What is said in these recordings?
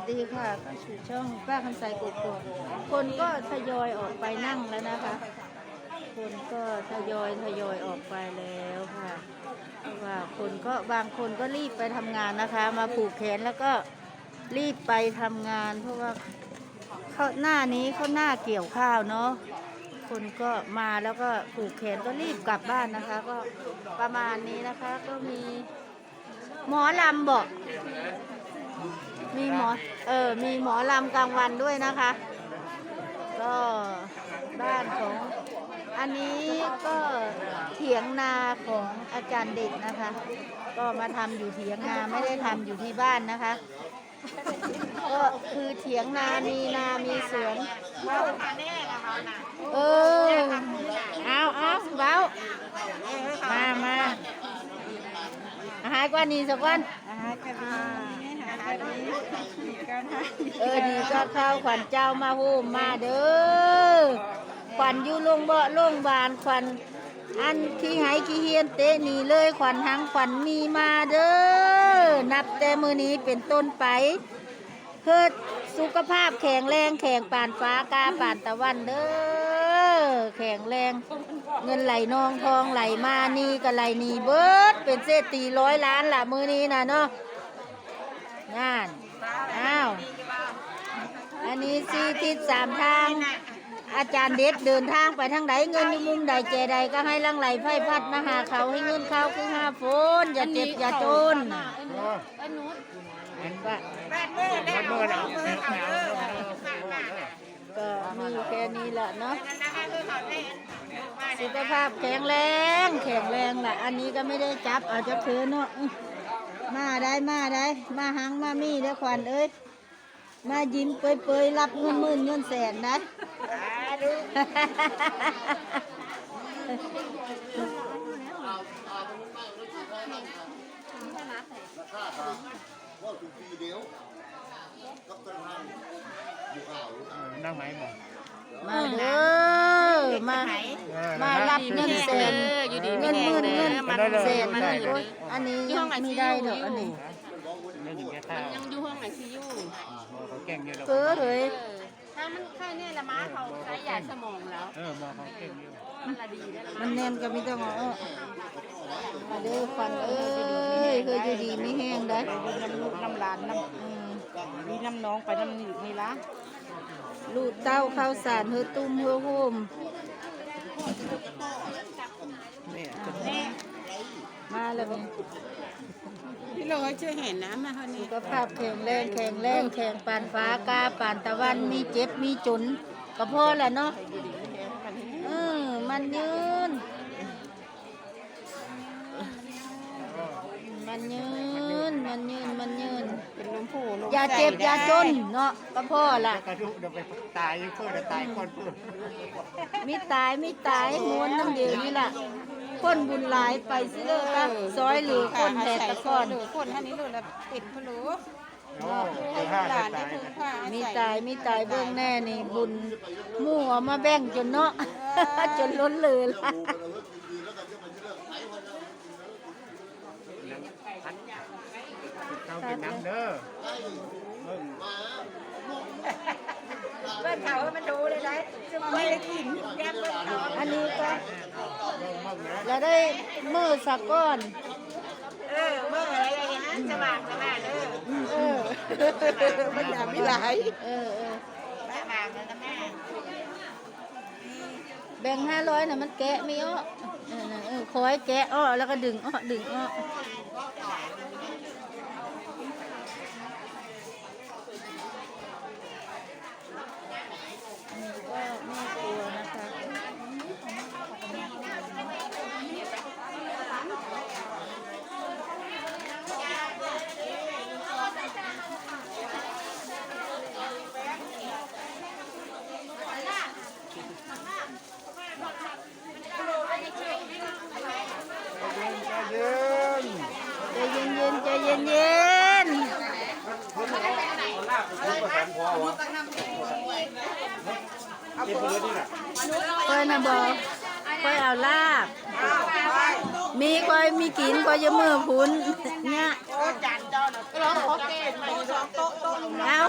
สดีค่ะเข้าสู่ช่องป้าคำใสกุกกคนก็ทยอยออกไปนั่งแล้วนะคะ คนก็ทยอยทยอยออกไปแล้วค่ะว่าคนก็บางคนก็รีบไปทำงานนะคะ มาผูกแขนแล้วก็รีบไปทำงาน เพราะว่าเขาหน้านี้เขาหน้าเกี่ยวข้าวเนาะคนก็มาแล้วก็ผูกแขนก็รีบกลับบ้านนะคะ ก็ประมาณนี้นะคะก็มีหมอลำบอก มีหมอเออมีหมอลำกลางวันด้วยนะคะ ก็บ้านของอันนี้ก็เถียงนาของอาจารย์เด็กนะคะ ก็มาทำอยู่เถียงนาไม่ได้ทำอยู่ที่บ้านนะคะก็คือเถียงนา มีนา มีสวนเออเอาเอาเบามามาอาหารกว่านี้สักวันอาหารกะดีอาห เออดีก็เข้าวขวัญเจ้ามาโฮมมาเด้อขวัญอยู่โรงเบาะโรงบาลขวัญอันขี้ไหขี้เฮียนเตะหนีเลยขวัญหังขวัญมีมาเด้อนับแต่มือนี้เป็นต้นไปเพื่อสุขภาพแข็งแรงแข็งป่านฟ้ากาป่านตะวันเด้อแข็งแรงเงินไหลนองทองไหลมานี่ก็ไหลหนีเบิดเป็นเศรษฐีร้อยล้านละมือนี้นะเนาะงานน สี่ทิศสามทาง อาจารย์เด็ดเดินทางไปทางไหนเงินอยู่มุมใดเจใดก็ให้ลังไหลไฟพัดมาหาเขาให้เงินเขาคือห้าฝนอย่าเจ็บอย่าจนเห็นปะแปดมือแปดมือเอาก็มีแค่นี้แหละเนาะสุขภาพแข็งแรงแข็งแรงแหละอันนี้ก็ไม่ได้จับเอาจะถือเนาะมาได้มาได้ มาหังมามีเด้อขวัญเอ้ย มายิ้มเปยๆรับเงินหมื่นเงินแสนนะว่าถูกปีเดียวกับต้นทางอยู่ข่าวรู้ข่าวนั่งไหมหมอมาเด้อมามารับเงินแสนอยู่ดีเงินหมื่นเงินแสนมันโอ้ยอันนี้ไม่ได้ดอกอันนี้ ก่งเยอะหรอกเฟ้อเลยถ้ามันแค่นี้ละม้าเขาใช้ยาสมองแล้ว เออหมอเขาเก่งเยอะมันละดีได้ละมันแน่นก็ไม่ต้องเอาออกมาเด้อควันเอ้ยเคยอยู่ดีไม่แห้งได้น้ำลูกน้ำหลานน้อืมำมีน้ำน้องไปน้ำนี่นี่ละลูกเต้าข้าวสารเฮือตุ้มเฮือโฮมเนี่ยมาแล้วนี่ พี่เราช่วยเห็นนะมาคนนี้สุขภาพแข็งแรงแข็งแรงแข็งปานฟ้ากาปานตะวันมีเจ็บมีจนก็พอแหละเนาะเออมันยืน มันยืนมันยืนมันยืนเป็นลมผู้ลมอย่าเจ็บอย่าจนเนาะก็พ่อล่ะกระดูกเดี๋ยวไปตายยังเพื่อจะตายคนเพื่อมีตายมีตายม้วนน้ำเดียวนี่ล่ะ คนบุญหลายไปสิเลยก็ซอยหรือคนแต่ตะก่อนหรือคนท่านนี้รู้แล้วติดพะโล้โอ้เดี๋ยวห้าหจะลานได้ตายพึ่งผ้ามีตายมีตายเบื้องแน่นี่บุญหมู่เอามาแบ่งจนเนาะจนล้นเหลือละเขาเป็นน้ำเด้อ เบิ่งเพื่อนเขามันดูเลยนะจะไม่ได้กินแยกเพื่อนเขาอันนี้ก็เบิ่งมั่งนะจะได้มือสักก้อน เออเมื่ออะไรอย่างเงี้ยสว่างสว่างเออเออมันอยากไม่ไหลเออเออสว่างเลยนะแม่แบ่งห้าร้อยน่ะมันแกะไม่อ้อเออเออคอยแกะอ้อแล้วก็ดึงอ้อดึงอ้อนี่ก็แม่ครัวนะคะใจใจเย็นเย็นเย็นๆใจเย็นเย็นๆกินไปเลยนี่แหละค่อยนะบอกค่อยเอาลาบ มีคอยมีกินคอยจะมือพุ้นเนี่ยโอ้จานด้าน่ะร้องขอเกตใหม่สโต๊ะโต๊ะลุงเอา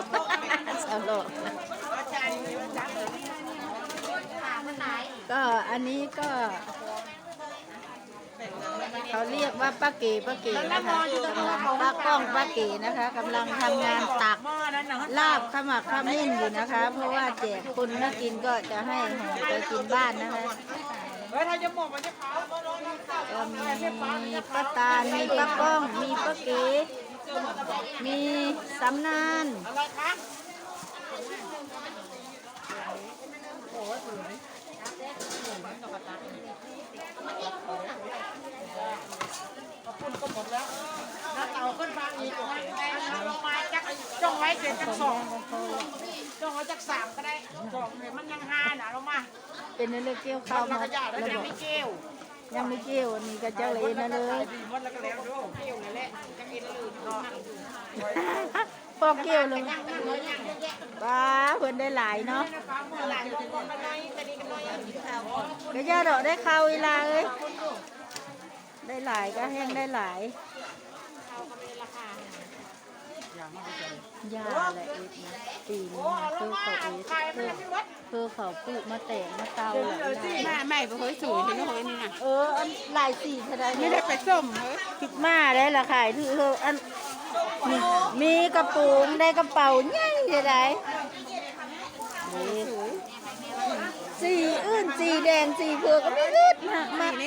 สาจารย์นี่จานเลยถามมันไหนก็อันนี้ก็ เขาเรียกว่าป้าเก๋ป้าเก๋นะคะกำลังป้ากล้องป้าเก๋นะคะกำลังทำงานตักหม้อนั้นนะลาบขมักขมิ้นอยู่นะคะ เพราะว่าแจกคนมากินก็จะให้ห่อไปกินบ้านนะคะเฮ้ยถ้าจะหมดมันจะเผาก็มีป้าตาลมีป้ากล้อง มีป้าเก๋มีสำนานอะไรคะคุณก็ หมดแล้วแล้วเต่าขึ้นมาอีกอันลงมาจักจ้องไว้เสร็จจักสองจ้องไว้จักสามก็ได้สองเนี่ยมันยังห้าน่ะลงมาเป็นเรื่องเกี่ยวข้าวแล้วมาก็ยาแล้วระยับงบไม่เกี้ยวยังไม่เกี่ยวอันนี้ก็จะเลยนะเลยดีหมดแล้วก็แล้วดูเกี้ยวเลยแหละจักเอ็นลืมเนาะพอเกี่ยวเลยป้าเพิ่นได้หลายเนาะฟ้าเมื่อไหร่จะหมดมาไหนแต่นี่ก็น้อยกินข้าวก็ย่าดอกได้ข้าวเวลาเอ้ย ได้หลายก็แห้งได้หลายข้าวก็ไม่ได้ราคายาแหละเอ็ดนะปีนี้โอ้เอาลเพื่งอมาเขาเอ็ดขายมันเพื่อไม่วัดเพื่อเขาปลูกมาแตกมาเตาแหละแม่แม่ไปเฮ้ยสูงที่นี่เฮ้ยนี่นะเอออันหลายสีเท่าไรไม่ได้ไปส้มเฮ้ยคิดมาได้ละขายถือเธออันมีมีกระปุกได้กระเป๋าใหญ่เท่าไรนี่ สีอื่นสีแดงสีเผือกก็ไม่อึดมากมากสี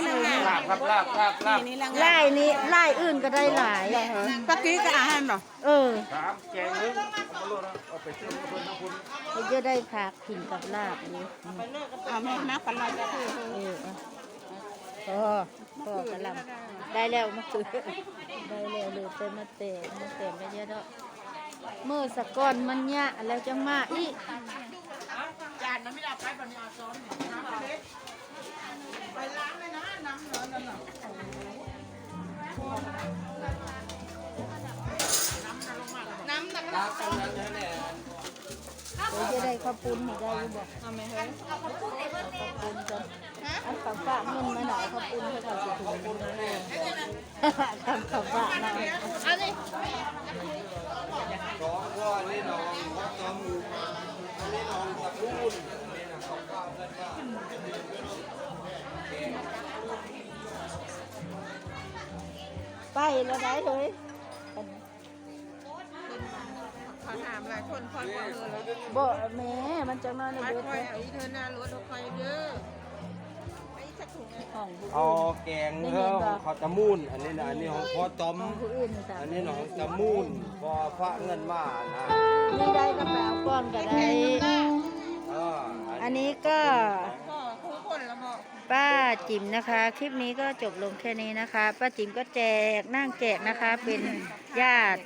ลาบครับลาบลาบลาบลายนี้ลายอื่นก็ได้หลายตะกี้ก็อาหารหรอเออสามแกงนึงเอามาโลดนะเอาไปซื้อมาเพิ่นนะคุณเขาจะได้ผักขิงกับลาบดีเอาแม่นักปันเราจะคือเอออะพอพอกระลำได้แล้วมะเขือได้แล้วเหลยไปมาเตะมาเตะไม่เยอะดอกเมื่อสะก้อนมันยะแล้วจังมาอีกจา นนั้นไม่ได้ไปปัญญาซ้อนน้ำเล็กไปล้างเลยนะน้ำเหลือนั่นน่ะน้ำหนักเดี๋ยวจะได้ข้าวปุ้นให้ได้รู้บอกเอาไมเฮ้ยเอาข้าวปุ้นกันอันข้าวฝากเงินมาหน่อยข้าวปุ้นเพื่อเขาจะถึงแน่ทำข้าวฝากมาส แล้วได้เลยขอถามหลายคนคอยบอกเธอแล้วบ่แม่มันจังน้อยในคอยเบ็ดคอยเลยเอาอีเธอหน้ารถคอยเยอะไอ้สักถุงของผู้เอาอื่น แกงเนื้อของเขาตะมูนอันนี้นะอันนี้ของพ่อต้มของผู้อื่นจ้ะอันนี้ของตะมูนพอพระเงินมานะนี่ได้กระเป๋าก้อนก็ได้ เอออันนี้ก็ก็คู่คนละบอก ป้าจิ๋มนะคะ คลิปนี้ก็จบลงแค่นี้นะคะ ป้าจิ๋มก็แจกนั่งแจกนะคะ เป็นญาติ